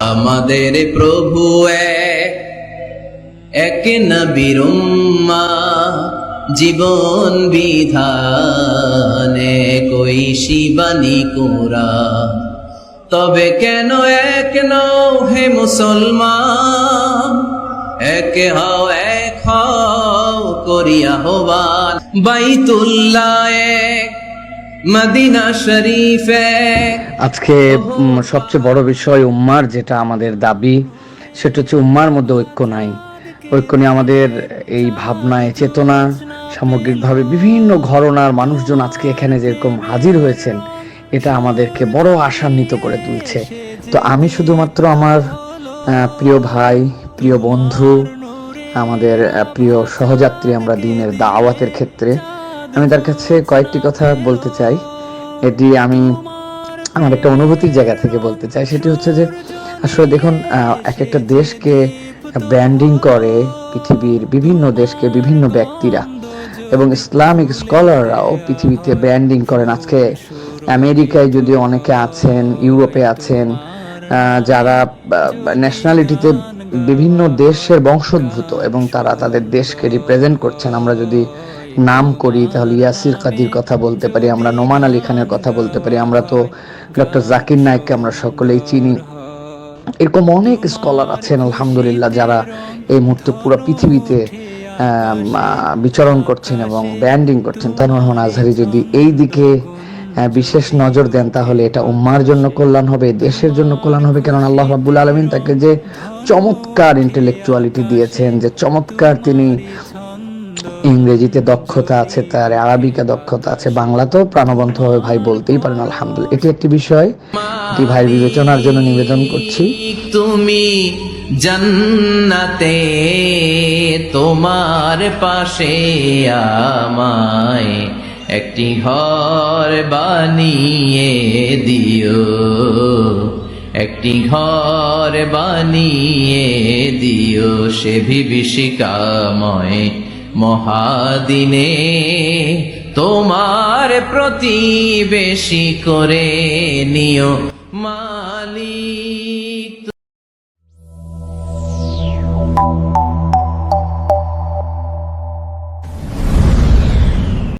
আমাদের প্রভু এক নবীর জীবন বিধানে কই শিবানী কোরা তবে কেন এক নও হে মুসলমান? এক হও এক হও করিয়া হবান বাইতুল্লাহ এক আজকে সবচেয়ে বড় বিষয় উম্মার যেটা আমাদের দাবি, সেটা হচ্ছে উম্মার মধ্যে ঐক্য নাই। ঐক্য নিয়ে আমাদের এই ভাবনায় চেতনা, সামগ্রিকভাবে বিভিন্ন ঘরনার মানুষজন আজকে এখানে যেরকম হাজির হয়েছেন, এটা আমাদেরকে বড় আশান্বিত করে তুলছে। তো আমি শুধুমাত্র আমার প্রিয় ভাই, প্রিয় বন্ধু, আমাদের প্রিয় সহযাত্রী আমরা দিনের দাওয়াতের ক্ষেত্রে আমি তার কাছে কয়েকটি কথা বলতে চাই। এটি আমি আমার একটা অনুভূতির জায়গা থেকে বলতে চাই। সেটি হচ্ছে যে, আসলে দেখুন এক একটা দেশকে ব্র্যান্ডিং করে পৃথিবীর বিভিন্ন দেশকে বিভিন্ন ব্যক্তিরা। এবং ইসলামিক স্কলাররাও পৃথিবীতে ব্র্যান্ডিং করেন। আজকে আমেরিকায় যদি অনেকে আছেন, ইউরোপে আছেন যারা ন্যাশনালিটিতে বিভিন্ন দেশের বংশোদ্ভূত এবং তারা তাদের দেশকে রিপ্রেজেন্ট করছেন। আমরা যদি নাম করি, তাহলে ইয়াসির কাদির কথা বলতে পারি, আমরা নোমান আলী খানের কথা বলতে পারি, আমরা তো ডক্টর জাকির নায়েককে আমরা সকলেই চিনি। এরকম অনেক স্কলার আছেন, আলহামদুলিল্লাহ, যারা এই মুহূর্তে পুরো পৃথিবীতে বিচরণ করছেন এবং ব্যান্ডিং করছেন। তার রহমান আজহারি যদি এই দিকে বিশেষ নজর দেন, তাহলে এটা উম্মার জন্য কল্যাণ হবে, দেশের জন্য কল্যাণ হবে কারণ আল্লাহ রাব্বুল আলমিন তাকে যে চমৎকার ইন্টেলেকচুয়ালিটি দিয়েছেন, যে চমৎকার তিনি ইংরেজিতে দক্ষতা আছে, তার আরবিকে দক্ষতা আছে, বাংলাতেও প্রাণবন্ত হবে ভাই বলতেই পারেন, আলহামদুলিল্লাহ। এটি একটি বিষয় এটি ভাই বিবেচনার জন্য নিবেদন করছি। তুমি জান্নাতে তোমার পাশে আমায় একটি ঘর বানিয়ে দিও, একটি ঘর বানিয়ে দিও সে বিভীষিকাময় মহাদিনে তোমার প্রতিবেশী করে নিও মালিক